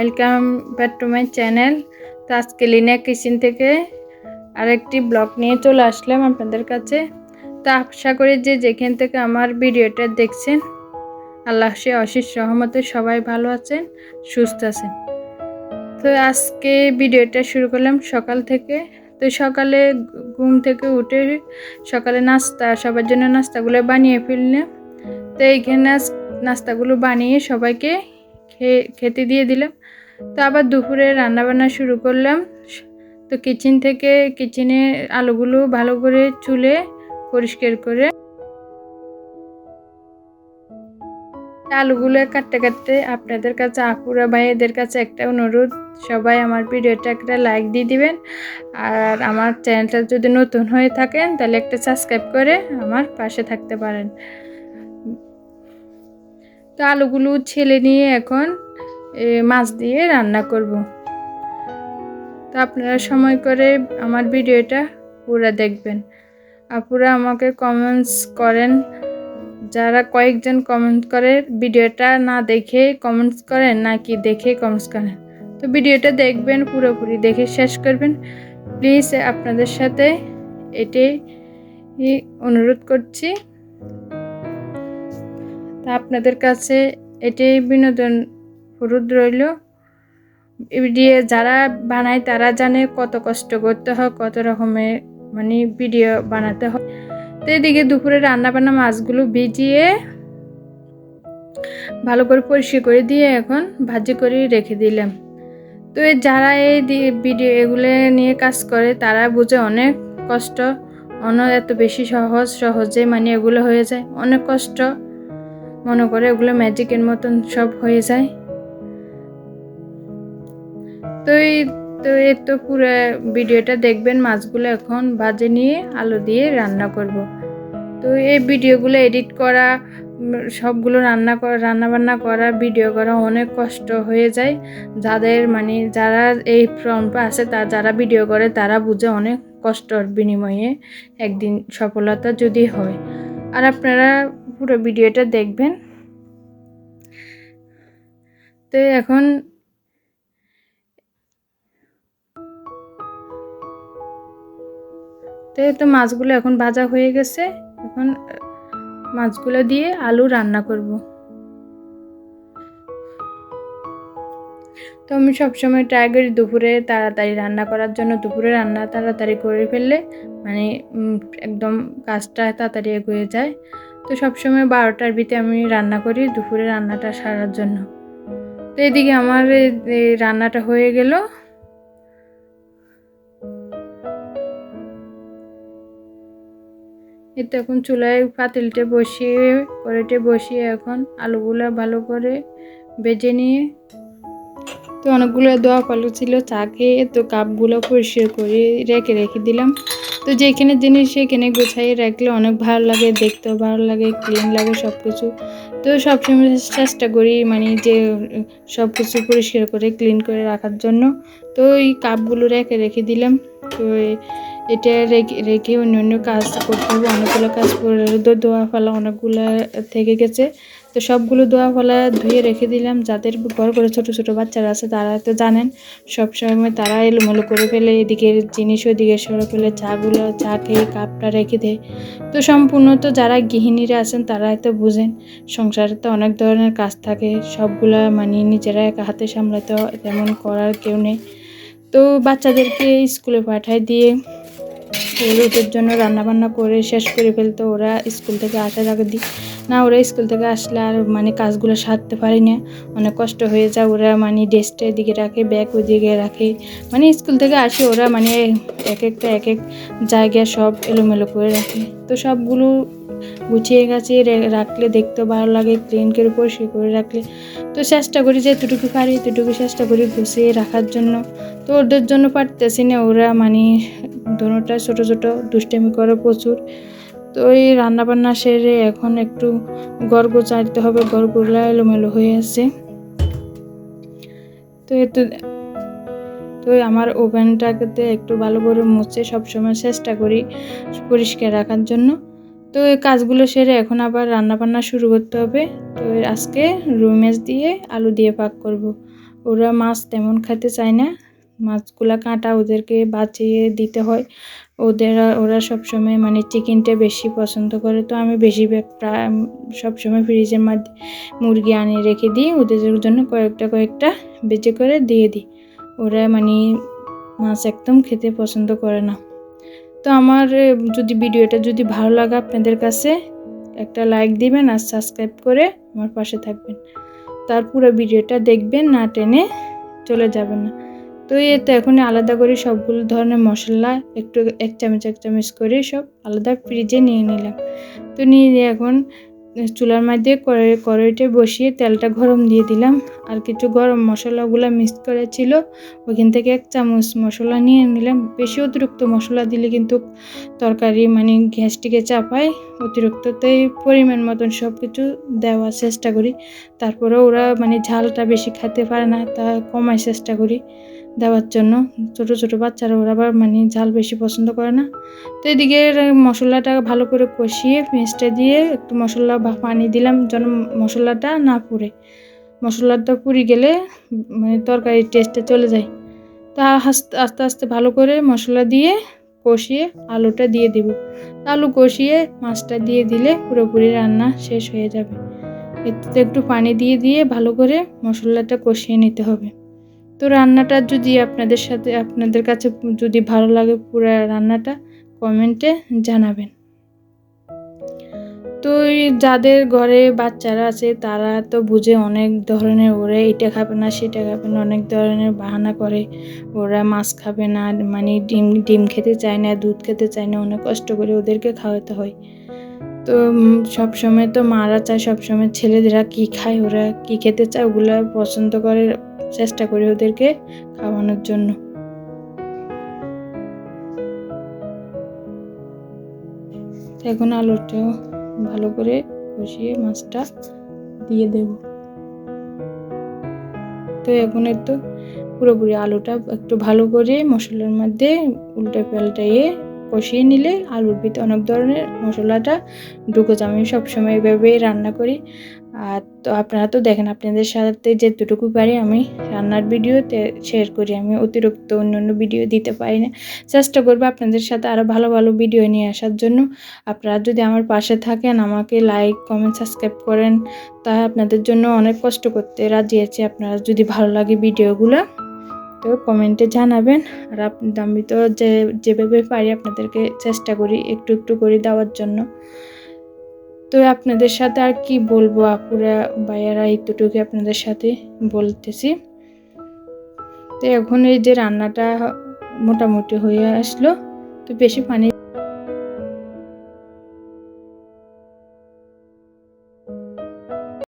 Welcome back to my channel তো আজকে Lina kitchen থেকে আরেকটি ব্লগ নিয়ে চলে আসলাম আপনাদের কাছে। তো আশা করি যে যেখান থেকে আমার ভিডিওটা দেখছেন, আল্লাহ সে অশেষ সহমতে সবাই ভালো আছেন, সুস্থ আছেন। তো আজকে ভিডিওটা শুরু করলাম সকাল থেকে। তো সকালে ঘুম থেকে উঠে সকালে নাস্তা, সবার জন্য নাস্তাগুলো বানিয়ে ফেললাম। তো এইখানে নাস্তাগুলো বানিয়ে সবাইকে খেয়ে খেতে দিয়ে দিলাম। তো আবার দুপুরে রান্নাবান্না শুরু করলাম। তো কিচেন থেকে কিচেনে আলুগুলো ভালো করে চুলে পরিষ্কার করে আলুগুলো কাটতে কাটতে আপনাদের কাছে, আপুরা, ভাইয়েদের কাছে একটা অনুরোধ। সবাই আমার ভিডিওটা একটা লাইক দিয়ে দিবেন। আর আমার চ্যানেলটা যদি নতুন হয়ে থাকেন, তাহলে একটা সাবস্ক্রাইব করে আমার পাশে থাকতে পারেন। তো আলুগুলো ছেলে নিয়ে এখন মাছ দিয়ে রান্না করব। তো আপনারা সময় করে আমার ভিডিওটা পুরা দেখবেন। আপুরা আমাকে কমেন্টস করেন। যারা কয়েকজন কমেন্ট করে, ভিডিওটা না দেখে কমেন্টস করেন নাকি দেখে কমেন্টস করেন? তো ভিডিওটা দেখবেন, পুরোপুরি দেখে শেষ করবেন। প্লিজ আপনাদের সাথে এটাই অনুরোধ করছি। তা আপনাদের কাছে এটাই বিনোদন ফুরুদ রইল ভিডিও যারা বানায় তারা জানে কত কষ্ট করতে হয়, কত রকমের মানে ভিডিও বানাতে হয়। তো এদিকে দুপুরে রান্না বান্না মাছগুলো ভিজিয়ে ভালো করে পরিষ্কার করে দিয়ে এখন ভাজি করে রেখে দিলাম। তো যারা এই ভিডিও এগুলো নিয়ে কাজ করে তারা বুঝে অনেক কষ্ট। অনেক এত বেশি সহজ, সহজে মানে এগুলো হয়ে যায়। অনেক কষ্ট। মনে করে ওগুলো ম্যাজিকের মতন সব হয়ে যায়। তো এই তো এই তো পুরো ভিডিওটা দেখবেন মাছগুলো এখন বাজে নিয়ে আলু দিয়ে রান্না করব। তো এই ভিডিওগুলো এডিট করা সবগুলো রান্না করা রান্না বান্না করা, ভিডিও করা অনেক কষ্ট হয়ে যায়। যাদের মানে যারা এই ফ্রন্ট আছে, তা, যারা ভিডিও করে, তারা বুঝে অনেক কষ্টর বিনিময়ে একদিন সফলতা যদি হয়। আর আপনারা পুরো ভিডিওটা দেখবেন। তো এখন তো এই তো মাছগুলো এখন ভাজা হয়ে গেছে। এখন মাছগুলো দিয়ে আলু রান্না করব। তো আমি সবসময় ট্রাই করি দুপুরে তাড়াতাড়ি রান্না করার জন্য দুপুরে রান্না তাড়াতাড়ি করে ফেললে মানে একদম কাজটা তাড়াতাড়ি এগিয়ে যায়। তো সবসময় বারোটার ভিতরে আমি রান্না করি দুপুরে রান্নাটা সারার জন্য। তো এদিকে আমার রান্নাটা হয়ে গেল। এই তো এখন চুলায় পাতিলটা বসিয়ে কড়াইতে বসিয়ে এখন আলুগুলো ভালো করে বেজে নিয়ে তো অনেকগুলো দোয়া পালু ছিল, চা খেয়ে তো কাপগুলো পরিষ্কার করে রেখে রেখে দিলাম। তো যেখানে জিনিস সেখানে গোছাইয়ে রাখলে অনেক ভালো লাগে, দেখতেও ভালো লাগে ক্লিন লাগে সব কিছু তো সবসময় চেষ্টা করি মানে যে সব কিছু পরিষ্কার করে ক্লিন করে রাখার জন্য। তো এই কাপগুলো রেখে রেখে দিলাম। তো এটা রেখে রেখে অন্য অন্য কাজ করতে হবে। অনেকগুলো কাজ দোয়া ফেলা অনেকগুলো থেকে গেছে। তো সবগুলো দোয়া ফেলা ধুয়ে রেখে দিলাম। যাদের ঘর করে ছোট ছোট বাচ্চারা আছে, তারা তো জানেন সব সময় তারা এলোমেলো করে ফেলে। এদিকের জিনিস ওদিকে সরে ফেলে, চাগুলো, চা খেয়ে কাপটা রেখে দেয়। তো সম্পূর্ণ তো যারা গৃহিণীরা আছেন, তারা তো বুঝেন, সংসারে তো অনেক ধরনের কাজ থাকে। সবগুলো মানে নিজেরা এক হাতে সামলাতে তেমন করার কেউ নেই। তো বাচ্চাদেরকে স্কুলে পাঠায় দিয়ে ওদের জন্য রান্না বান্না করে শেষ করে ফেলতো। ওরা স্কুল থেকে আসার আগে দিই না, ওরা স্কুল থেকে আসলে আর মানে কাজগুলো সারতে পারি না অনেক কষ্ট হয়ে যায়। ওরা মানে ডেস্কটা এদিকে রাখে ব্যাগ ওদিকে রাখে। মানে স্কুল থেকে আসে ওরা মানে এক একটা, এক এক জায়গায় সব এলোমেলো করে রাখে। তো সবগুলো গুছিয়ে রে- রাখলে দেখতেও ভালো লাগে ক্লিন উপর সে করে রাখলে। তো চেষ্টা করি যে এতটুকু পারি, এতটুকু চেষ্টা করি গুছিয়ে রাখার জন্য। তো ওদের জন্য পারতেছি না। ওরা মানে দোনোটা ছোট ছোট, দুষ্টামি করে প্রচুর। তো এই রান্নাবান্না সেরে এখন একটু গর্গ চাইতে হবে গড়গুলো এলোমেলো হয়ে আছে। তো এত তো আমার ওভেনটাকে একটু ভালো করে মুছে সবসময় চেষ্টা করি পরিষ্কার রাখার জন্য। তো এই কাজগুলো সেরে এখন আবার রান্না বান্না শুরু করতে হবে। তো আজকে রুই মাছ দিয়ে আলু দিয়ে পাক করব। ওরা মাছ তেমন খেতে চায় না। মাছগুলা কাঁটা ওদেরকে বাঁচিয়ে দিতে হয়। ওদের, ওরা সবসময় মানে চিকেনটা বেশি পছন্দ করে। তো আমি বেশিরভাগ প্রায় সবসময় ফ্রিজের মধ্যে মুরগি আনিয়ে রেখে দিই। ওদের জন্য কয়েকটা কয়েকটা বেঁচে করে দিয়ে দিই। ওরা মানে মাছ একদম খেতে পছন্দ করে না। তো আমার যদি ভিডিওটা যদি ভালো লাগে আপনাদের কাছে, একটা লাইক দিবেন আর সাবস্ক্রাইব করে আমার পাশে থাকবেন। তার পুরো ভিডিওটা দেখবেন না টেনে চলে যাবেন না। তো এতে এখন আলাদা করে সবগুলো ধরনের মশলা একটু এক চামচ এক চামচ করে সব আলাদা ফ্রিজে নিয়ে নিলাম। তো নিয়ে এখন চুলার মধ্যে কড়াই কড়াইতে বসিয়ে তেলটা গরম দিয়ে দিলাম। আর কিছু গরম মশলাগুলো মিক্স করা ছিল ওইখান থেকে এক চামচ মশলা নিয়ে নিলাম। বেশি অতিরিক্ত মশলা দিলে কিন্তু তরকারি মানে গ্যাসটিকে চাপায় অতিরিক্ত তো পরিমাণ মতন সব কিছু দেওয়ার চেষ্টা করি। তারপরে ওরা মানে ঝালটা বেশি খেতে পারে না, তা কমায় চেষ্টা করি। দেওয়ার জন্য। ছোট ছোট বাচ্চারা ওরা আবার মানে ঝাল বেশি পছন্দ করে না। তো এদিকে মশলাটা ভালো করে কষিয়ে পেঁয়াজটা দিয়ে একটু মশলা বা পানি দিলাম যেন মশলাটা না পুড়ে। মশলাটা পুড়ে গেলে মানে তরকারির টেস্টটা চলে যায়। তা আস্তে আস্তে আস্তে ভালো করে মশলা দিয়ে কষিয়ে আলুটা দিয়ে দিব। আলু কষিয়ে মাছটা দিয়ে দিলে পুরোপুরি রান্না শেষ হয়ে যাবে। এতে একটু পানি দিয়ে দিয়ে ভালো করে মশলাটা কষিয়ে নিতে হবে। তো রান্নাটা যদি আপনাদের সাথে, আপনাদের কাছে যদি ভালো লাগে পুরো রান্নাটা, কমেন্টে জানাবেন। তো যাদের ঘরে বাচ্চারা আছে, তারা তো বুঝে অনেক ধরনের ওরা এটা খাবে না, সেটা খাবে না, অনেক ধরনের বাহানা করে। ওরা মাছ খাবে না মানে ডিম ডিম খেতে চায় না, দুধ খেতে চায় না, অনেক কষ্ট করে ওদেরকে খাওয়াতে হয়। তো সব সময় তো মারা চায়, সব সময় ছেলেদেরা কি খায়, ওরা কি খেতে চায়, ওগুলো পছন্দ করে চেষ্টা করি ওদেরকে খাওয়ানোর জন্য। তো এখন আলুটাও ভালো করে কষিয়ে মাছটা দিয়ে দেব। তো এখন একটু পুরোপুরি আলুটা একটু ভালো করে মশলার মধ্যে উল্টে পাল্টাইয়ে কষিয়ে নিলে আলুর ভিতরে অনেক ধরনের মশলাটা ঢুকে আমি সবসময় এভাবেই রান্না করি। আর তো আপনারা তো দেখেন, আপনাদের সাথে যেতটুকু পারি আমি রান্নার ভিডিওতে শেয়ার করি। আমি অতিরিক্ত অন্য অন্য ভিডিও দিতে পারি না। চেষ্টা করব আপনাদের সাথে আরও ভালো ভালো ভিডিও নিয়ে আসার জন্য। আপনারা যদি আমার পাশে থাকেন, আমাকে লাইক কমেন্ট সাবস্ক্রাইব করেন তা আপনাদের জন্য অনেক কষ্ট করতে রাজি আছি। আপনারা যদি ভালো লাগে ভিডিওগুলো তো কমেন্টে জানাবেন। আর আমি তো যে, যেভাবে পারি আপনাদেরকে চেষ্টা করি একটু একটু করে দেওয়ার জন্য। তো আপনাদের সাথে আর কি বলব? আপুরা, ভাইয়ারা এতটুকু আপনাদের সাথে বলতেছি। তো এখন এই যে রান্নাটা মোটামুটি হয়ে আসলো। তো বেশি পানি